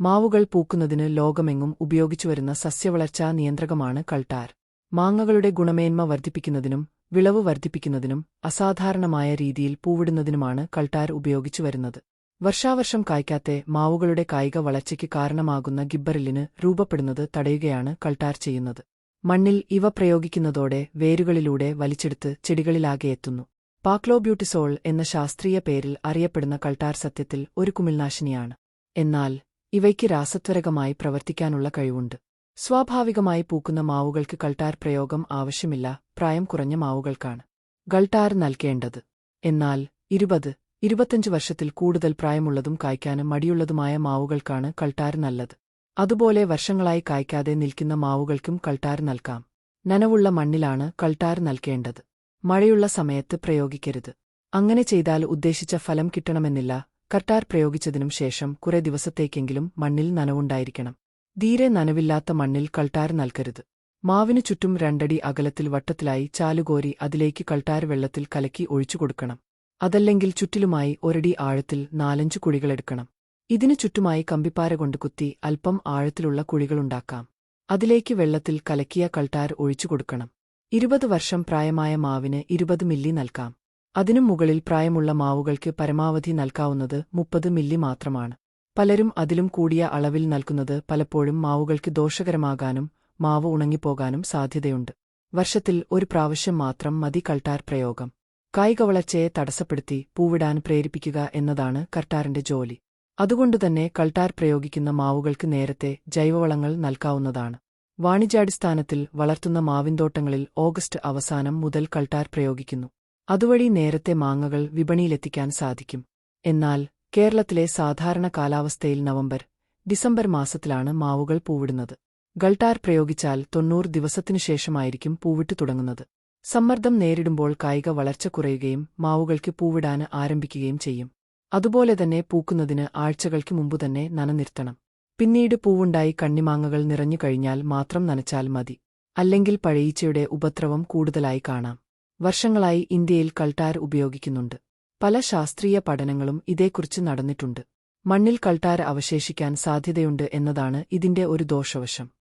മാവുകൾ പൂക്കുന്നതിന് ലോകമെങ്ങും ഉപയോഗിച്ചുവരുന്ന സസ്യവളർച്ചാ നിയന്ത്രകമാണ് കൾട്ടാർ. മാങ്ങകളുടെ ഗുണമേന്മ വർദ്ധിപ്പിക്കുന്നതിനും വിളവ് വർദ്ധിപ്പിക്കുന്നതിനും അസാധാരണമായ രീതിയിൽ പൂവിടുന്നതിനുമാണ് കൾട്ടാർ ഉപയോഗിച്ചു വരുന്നത്. വർഷാവർഷം കായ്ക്കാത്തെ മാവുകളുടെ കായിക വളർച്ചയ്ക്ക് കാരണമാകുന്ന ഗിബ്ബറിലിന് രൂപപ്പെടുന്നത് തടയുകയാണ് കൾട്ടാർ ചെയ്യുന്നത്. മണ്ണിൽ ഇവ പ്രയോഗിക്കുന്നതോടെ വേരുകളിലൂടെ വലിച്ചെടുത്ത് ചെടികളിലാകെ എത്തുന്നു. പാക്ലോബ്യൂട്ടിസോൾ എന്ന ശാസ്ത്രീയ പേരിൽ അറിയപ്പെടുന്ന കൾട്ടാർ സത്യത്തിൽ ഒരു കുമിൾനാശിനിയാണ്. എന്നാൽ ഇവയ്ക്ക് രാസത്വരകമായി പ്രവർത്തിക്കാനുള്ള കഴിവുണ്ട്. സ്വാഭാവികമായി പൂക്കുന്ന മാവുകൾക്ക് കൾട്ടാർ പ്രയോഗം ആവശ്യമില്ല പ്രായം കുറഞ്ഞ മാവുകൾക്കാണ്. ഗൾട്ടാർ നൽകേണ്ടത്. എന്നാൽ ഇരുപത് ഇരുപത്തഞ്ച് വർഷത്തിൽ കൂടുതൽ പ്രായമുള്ളതും കായ്ക്കാനും മടിയുള്ളതുമായ മാവുകൾക്കാണ് കൾട്ടാർ നല്ലത്. അതുപോലെ വർഷങ്ങളായി കായ്ക്കാതെ നിൽക്കുന്ന മാവുകൾക്കും കൾട്ടാർ നൽകാം. നനവുള്ള മണ്ണിലാണ് കൾട്ടാർ നൽകേണ്ടത്. മഴയുള്ള സമയത്ത് പ്രയോഗിക്കരുത്. അങ്ങനെ ചെയ്താൽ ഉദ്ദേശിച്ച ഫലം കിട്ടണമെന്നില്ല കർട്ടാർ പ്രയോഗിച്ചതിനും ശേഷം കുറെ ദിവസത്തേക്കെങ്കിലും മണ്ണിൽ നനവുണ്ടായിരിക്കണം. തീരെ നനവില്ലാത്ത മണ്ണിൽ കൾട്ടാർ നൽകരുത്. മാവിനു ചുറ്റും രണ്ടടി അകലത്തിൽ വട്ടത്തിലായി ചാലുകോരി അതിലേക്ക് കൾട്ടാർ വെള്ളത്തിൽ കലക്കി ഒഴിച്ചു കൊടുക്കണം. അതല്ലെങ്കിൽ ചുറ്റിലുമായി ഒരടി ആഴത്തിൽ നാലഞ്ചു കുഴികളെടുക്കണം ഇതിനു ചുറ്റുമായി കമ്പിപ്പാര കൊണ്ട് കുത്തി അല്പം ആഴത്തിലുള്ള കുഴികളുണ്ടാക്കാം അതിലേക്ക് വെള്ളത്തിൽ കലക്കിയ കൾട്ടാർ ഒഴിച്ചു കൊടുക്കണം. ഇരുപത് വർഷം പ്രായമായ മാവിന് ഇരുപത് മില്ലി നൽകാം. അതിനും മുകളിൽ പ്രായമുള്ള മാവുകൾക്ക് പരമാവധി നൽകാവുന്നത് മുപ്പത് മില്ലി മാത്രമാണ്. പലരും അതിലും കൂടിയ അളവിൽ നൽകുന്നത് പലപ്പോഴും മാവുകൾക്ക് ദോഷകരമാകാനും മാവ് ഉണങ്ങിപ്പോകാനും സാധ്യതയുണ്ട്. വർഷത്തിൽ ഒരു പ്രാവശ്യം മാത്രം മതി കൾട്ടാർ പ്രയോഗം. കായിക വളർച്ചയെ തടസ്സപ്പെടുത്തി പൂവിടാൻ പ്രേരിപ്പിക്കുക എന്നതാണ് കർട്ടാറിന്റെ ജോലി. അതുകൊണ്ടുതന്നെ കൾട്ടാർ പ്രയോഗിക്കുന്ന മാവുകൾക്ക് നേരത്തെ ജൈവവളങ്ങൾ നൽകാവുന്നതാണ്. വാണിജ്യാടിസ്ഥാനത്തിൽ വളർത്തുന്ന മാവിൻതോട്ടങ്ങളിൽ ഓഗസ്റ്റ് അവസാനം മുതൽ കൾട്ടാർ പ്രയോഗിക്കുന്നു. അതുവഴി നേരത്തെ മാങ്ങകൾ വിപണിയിലെത്തിക്കാൻ സാധിക്കും. എന്നാൽ കേരളത്തിലെ സാധാരണ കാലാവസ്ഥയിൽ നവംബർ ഡിസംബർ മാസത്തിലാണ് മാവുകൾ പൂവിടുന്നത്. ഗൾട്ടാർ പ്രയോഗിച്ചാൽ തൊണ്ണൂറ് ദിവസത്തിനുശേഷമായിരിക്കും പൂവിട്ടു തുടങ്ങുന്നത്. സമ്മർദ്ദം നേരിടുമ്പോൾ കായിക വളർച്ച കുറയുകയും മാവുകൾക്ക് പൂവിടാന് ആരംഭിക്കുകയും ചെയ്യും. അതുപോലെ തന്നെ പൂക്കുന്നതിന് ആഴ്ചകൾക്ക് മുമ്പുതന്നെ നനനിർത്തണം. പിന്നീട് പൂവുണ്ടായി കണ്ണിമാങ്ങകൾ നിറഞ്ഞു കഴിഞ്ഞാൽ മാത്രം നനച്ചാൽ മതി. അല്ലെങ്കിൽ പഴയീച്ചയുടെ ഉപദ്രവം കൂടുതലായി കാണാം. വർഷങ്ങളായി ഇന്ത്യയിൽ കൾട്ടാർ ഉപയോഗിക്കുന്നുണ്ട്. പല ശാസ്ത്രീയ പഠനങ്ങളും ഇതേക്കുറിച്ച് നടന്നിട്ടുണ്ട്. മണ്ണിൽ കൾട്ടാർ അവശേഷിക്കാൻ സാധ്യതയുണ്ട് എന്നതാണ് ഇതിന്റെ ഒരു ദോഷവശം.